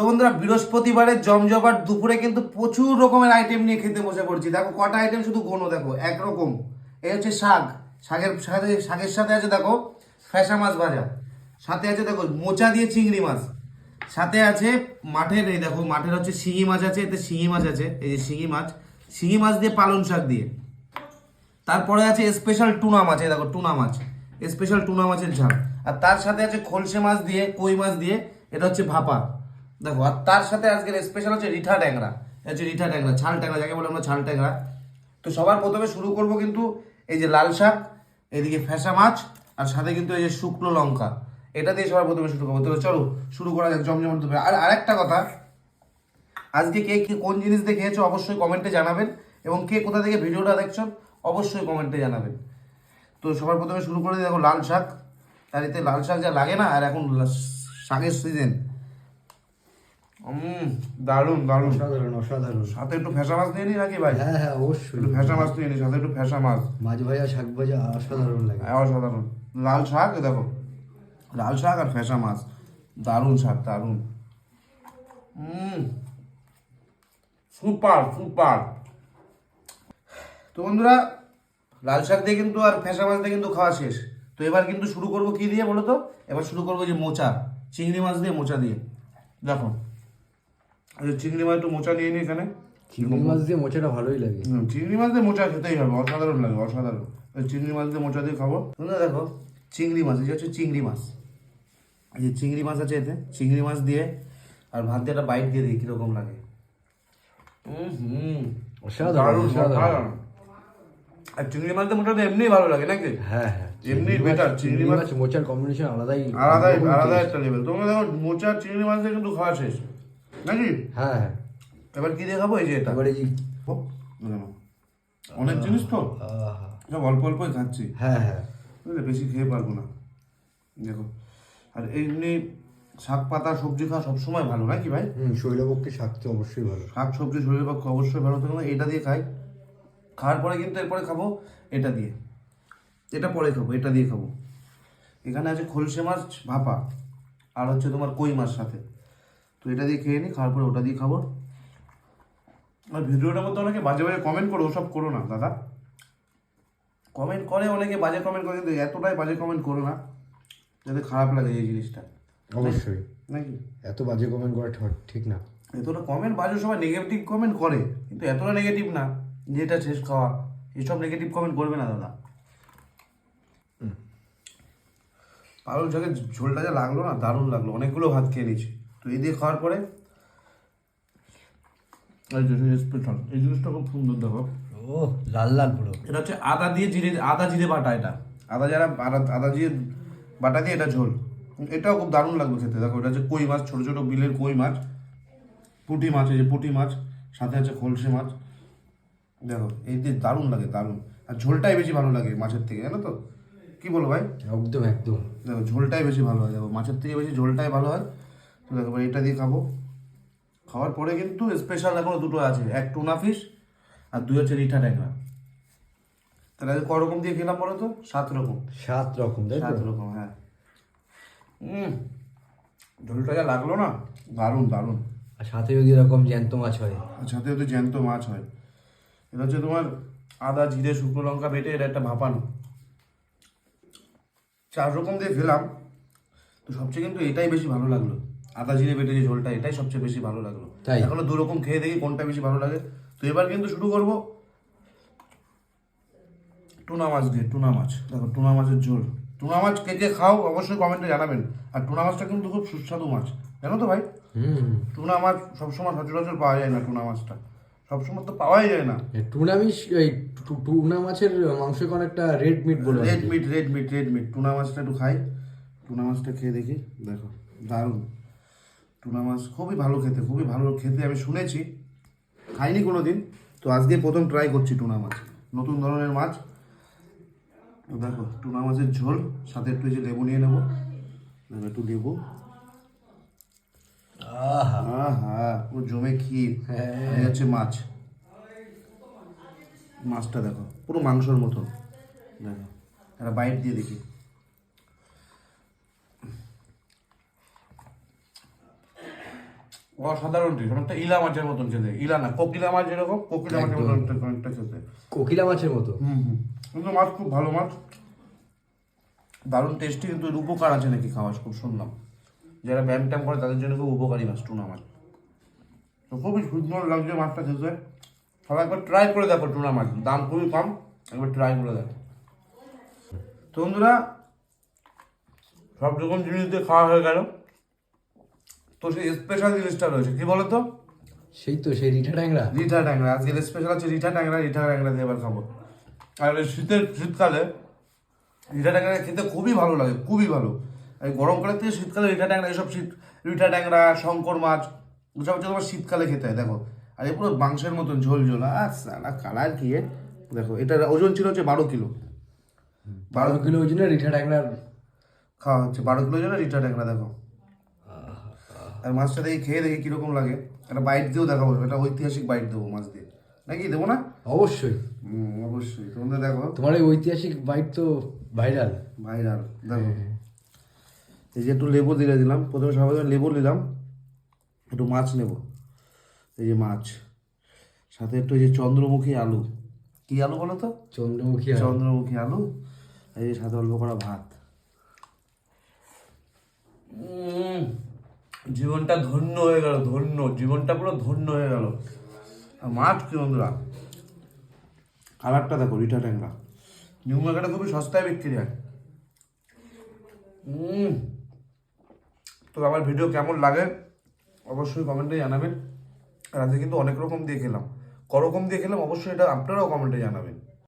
তো বন্ধুরা, বৃহস্পতিবারের জমজমাট দুপুরে কিন্তু প্রচুর রকমের আইটেম নিয়ে খেতে বসে পড়ছি। দেখো, কটা আইটেম শুধু গোনো দেখো, একরকম। এই হচ্ছে শাক। শাকের, সাথে শাকের সাথে আছে, দেখো, ফ্যাসা মাছ ভাজা। সাথে আছে, দেখো, মোচা দিয়ে চিংড়ি মাছ। সাথে আছে মাঠের, এই দেখো, মাঠের হচ্ছে শিঙি মাছ আছে, এতে শিঙি মাছ আছে, এই যে শিঙি মাছ। শিঙি মাছ দিয়ে পালং শাক দিয়ে। তারপরে আছে স্পেশাল টুনা মাছ, এই দেখো, টুনা মাছ। স্পেশাল টুনা মাছের ঝাল। আর তার সাথে আছে খলসে মাছ দিয়ে, কই মাছ দিয়ে, এটা হচ্ছে ভাপা। দেখো, আর তার সাথে আজকের স্পেশাল হচ্ছে রিঠা ট্যাংরা। হচ্ছে রিঠা ট্যাংরা, ছাল ট্যাংরা, যাকে বলে আমরা ছাল ট্যাংরা। তো সবার প্রথমে শুরু করব কিন্তু এই যে লাল শাক, এদিকে ফ্যাসা মাছ, আর সাথে কিন্তু এই যে শুকনো লঙ্কা। এটা দিয়ে সবার প্রথমে শুরু করব। তো চলো, শুরু করা যাক জমজমাট দুপুরে আর আরেকটা কথা, আজকে কে কে কোন জিনিস দিয়ে খেয়েছো অবশ্যই কমেন্টে জানাবেন, এবং কে কোথা থেকে ভিডিওটা দেখছ অবশ্যই কমেন্টে জানাবেন। তো সবার প্রথমে শুরু করে দেখো লাল শাক। তার এতে লাল শাক যা লাগে না, আর এখন শাকের সিজন হুম দারুণ দারুণ। অসাধারণ অসাধারণ। সাথে একটু ফ্যাসা মাছ নিয়ে নি নাকি ভাই? হ্যাঁ হ্যাঁ অবশ্যই। একটু ফ্যাসা মাছ নিয়ে নি সাথে একটু ফ্যাসা মাছ। মাছ ভাজা শাক ভাজা অসাধারণ লাগে। হ্যাঁ, অসাধারণ। লাল শাক দেখো। লাল শাক আর ফ্যাসা মাছ। দারুণ শাক দারুণ। হুম সুপার সুপার। তো বন্ধুরা লাল শাক দিয়ে কিন্তু আর ফ্যাসা মাছ দিয়ে কিন্তু খাওয়া শেষ। তো এবার কিন্তু শুরু করব কি দিয়ে বলো তো? এবার শুরু করব যে মোচা চিংড়ি মাছ দিয়ে মোচা দিয়ে। দেখো। চিংড়ি মাছ একটু মোচা নিয়ে নিই এখানে? চিংড়ি মাছ দিয়ে মোচাটা ভালোই লাগে। চিংড়ি মাছ দিয়ে মোচা খেতেই হবে অসাধারণ লাগে অসাধারণ। ওই চিংড়ি মাছ দিয়ে মোচা দিয়ে খাব? তোমরা দেখো চিংড়ি মাছ যে হচ্ছে চিংড়ি মাছ। এই যে চিংড়ি মাছ আছে এতে চিংড়ি মাছ দিয়ে আর ভাত দিয়ে একটা বাইট দিয়ে দিই কীরকম লাগে। হুম। অসাধারণ অসাধারণ। আর চিংড়ি মাছ মোচা দিয়ে এমনি ভালো লাগে নাকি? হ্যাঁ হ্যাঁ। এমনি বেটার চিংড়ি মাছ মোচার কম্বিনেশন আলাদাই আলাদাই আলাদা। একটা লেভেল তোমরা দেখো মোচা চিংড়ি মাছ দিয়ে কিন্তু খাওয়া শেষ। নাকি? হ্যাঁ। হ্যাঁ এবার কি দিয়ে খাব এই যে এটা? এবারে যে অনেক জিনিস তো। সব অল্প অল্পই খাচ্ছি। হ্যাঁ হ্যাঁ। বেশি খেয়ে পারব না। দেখো। আর এমনি শাক পাতা সবজি খাওয়া সবসময় ভালো নাকি ভাই? হুম শৈলপক্ষে শাক তো অবশ্যই ভালো। শাক সবজি শরীরের পক্ষে অবশ্যই ভালো। থাকবে এটা দিয়ে খাই। খাওয়ার পরে কিন্তু এরপরে খাব এটা দিয়ে। এটা পরে খাব এটা দিয়ে খাব। এখানে আছে খলসে মাছ ভাপা। আর হচ্ছে তোমার কই মাছ সাথে। তো এটা দিয়ে খেয়ে নিই খাওয়ার পরে ওটা দিয়ে খাব। আর ভিডিওটার মধ্যে অনেকে বাজে বাজে কমেন্ট করো ওসব করো না দাদা। কমেন্ট করে অনেকে বাজে কমেন্ট করে কিন্তু এতটাই বাজে কমেন্ট করো না যাতে খারাপ লাগে এই জিনিসটা। অবশ্যই। নাকি? এত বাজে কমেন্ট করা ঠিক- না। এতটা কমেন্ট বাজে সবাই নেগেটিভ কমেন্ট করে কিন্তু এতটা নেগেটিভ না যেটা শেষ খাওয়া এসব নেগেটিভ কমেন্ট করবে না দাদা। পালং শাকের ঝোলটা যা লাগল না দারুণ লাগল। অনেকগুলো ভাত খেয়ে নিয়েছি। তো এই দিয়ে খাওয়ার পরে এই যে স্পেশাল এই জিনিসটা খুব সুন্দর দেখো। ও লাল লাল পুরো। এটা হচ্ছে আদা দিয়ে জিরে আদা জিরে বাটা এটা। আদা যারা আদা আদা জিরে বাটা দিয়ে এটা ঝোল এটাও খুব দারুণ লাগবে খেতে। দেখো এটা হচ্ছে কই মাছ ছোট ছোট বিলের কই মাছ পুঁটি মাছ এই যে পুঁটি মাছ সাথে আছে খলসে মাছ। দেখো এই দিয়ে দারুণ লাগে দারুণ। আর ঝোলটাই বেশি ভালো লাগে মাছের থেকে জানো তো? কি বলো ভাই? একদম একদম। দেখো ঝোলটাই বেশি ভালো হয়। দেখো মাছের থেকে বেশি ঝোলটাই ভালো হয়। তো দেখো এটা দিয়ে খাব। খাওয়ার পরে কিন্তু স্পেশাল এখনও দুটো আছে। এক টুনা ফিশ আর দুই হচ্ছে রিঠা ট্যাংরা। তাহলে আজকে ক রকম দিয়ে খেলাম বলো তো? সাত রকম। সাত রকম তাই সাত রকম হ্যাঁ। হুম ঝোলটা যা লাগল না দারুণ দারুণ। আর সাথে যদি এরকম জ্যান্ত মাছ হয়? সাথে যদি জ্যান্ত মাছ হয়। এটা হচ্ছে তোমার আদা জিরে শুকনো লঙ্কা বেটে এটা একটা ভাপানো। চার রকম দিয়ে খেলাম। তো সবচেয়ে কিন্তু এটাই বেশি ভালো লাগল। আদা জিরে বেটে যে ঝোলটা এটাই সবচেয়ে বেশি ভালো লাগল। তাই? এখনও দু রকম খেয়ে দেখি কোনটা বেশি ভালো লাগে। তো এবার কিন্তু শুরু করব। টুনা মাছ দিয়ে টুনা মাছ। দেখো টুনা মাছের ঝোল। টুনা মাছ কে কে খাও অবশ্যই কমেন্টে জানাবেন। আর টুনা মাছটা কিন্তু খুব সুস্বাদু মাছ। জানো তো ভাই? হুম। টুনা মাছ সবসময় সচরাচর পাওয়া যায় না টুনা মাছটা। সবসময় তো পাওয়াই যায় না। টুনা মিশ এই টুনা মাছের মাংস কোন একটা রেড মিট বলে red meat red meat red meat tuna মাছটা একটু খাই। টুনা মাছটা খেয়ে দেখি। দেখো দারুণ। টুনা মাছ খুবই ভালো খেতে খুবই ভালো খেতে আমি শুনেছি। খাইনি কোনো দিন তো আজকে প্রথম ট্রাই করছি টুনা মাছ। নতুন ধরনের মাছ। দেখো টুনা মাছের ঝোল সাথে একটু যে লেবু নিয়ে নেব। একটু লেবু। পুরো জমে ক্ষীর। হ্যাঁ। এই হচ্ছে মাছ। মাছটা দেখো পুরো মাংসর মতো দেখো একটা বাইট দিয়ে দেখি। অসাধারণ টেস্ট অনেকটা ইলা মাছের মতন খেতে। ইলা না কোকিলা মাছ যেরকম কোকিলা মাছের মতন অনেকটা- অনেকটা খেতে। কোকিলা মাছের মতো? হুম হুম। কিন্তু মাছ খুব ভালো মাছ। দারুণ টেস্টি কিন্তু এর উপকার আছে নাকি খাওয়া খুব শুনলাম। যারা ব্যায়াম ট্যাম করে তাদের জন্য খুব উপকারী মাছ টুনা মাছ। তো খুবই সুন্দর লাগছে মাছটা খেতে। সবাই একবার ট্রাই করে দেখো টুনা মাছ। দাম খুবই কম একবার ট্রাই করে দেখো। তো বন্ধুরা সব রকম জিনিস দিয়ে খাওয়া হয়ে গেল। তো সেই স্পেশাল জিনিসটা রয়েছে কি বলো তো সেই তো সেই রিঠা ট্যাংরা। রিঠা ট্যাংরা আজকে স্পেশাল আছে রিঠা ট্যাংরা রিঠা ট্যাংরা দিয়ে এবার খাব। আর শীতের শীতকালে রিঠা ট্যাংরা খেতে খুবই ভালো লাগে খুবই ভালো। এই গরমকালের থেকে শীতকালে রিঠা ট্যাংরা এসব শীত রিঠা ট্যাংরা শঙ্কর মাছ ওসব হচ্ছে তোমার শীতকালে খেতে হয় দেখো। আর এই পুরো মাংসের মতন ঝোল ঝোল আর সালা কালার কি এ? দেখো এটার ওজন ছিল হচ্ছে বারো কিলো। বারো কিলো ওই জন্য রিঠা ট্যাংরার খাওয়া হচ্ছে বারো কিলো জন্য রিঠা ট্যাংরা দেখো। আর মাছটা দেখি খেয়ে দেখি কীরকম লাগে। একটা বাইট দিয়েও দেখাবো একটা ঐতিহাসিক বাইট দেবো মাছ দিয়ে। নাকি দেবো না? অবশ্যই। অবশ্যই। তোমরা দেখো। তোমার এই ঐতিহাসিক বাইট তো ভাইরাল ভাইরাল দেখো। এই যে একটু লেবু দিলে দিলাম। প্রথমে সবাই লেবু নিলাম। একটু মাছ নেব। এই যে মাছ। সাথে একটু এই যে চন্দ্রমুখী আলু। কি আলু বলো তো? চন্দ্রমুখী চন্দ্রমুখী আলু। এই যে সাথে অল্প করা ভাত। জীবনটা ধন্য হয়ে গেল, ধন্য। জীবনটা পুরো ধন্য হয়ে গেল। মাছ কি বন্ধুরা? কালারটা দেখো রিটা ট্যাংরা। নিউ মার্কেটে খুবই সস্তায় বিক্রি হয়। তো আমার ভিডিও কেমন লাগে অবশ্যই কমেন্টে জানাবেন। আর আজকে কিন্তু অনেক রকম দিয়ে খেলাম। করকম দিয়ে খেলাম, অবশ্যই এটা আপনারাও কমেন্টে জানাবেন।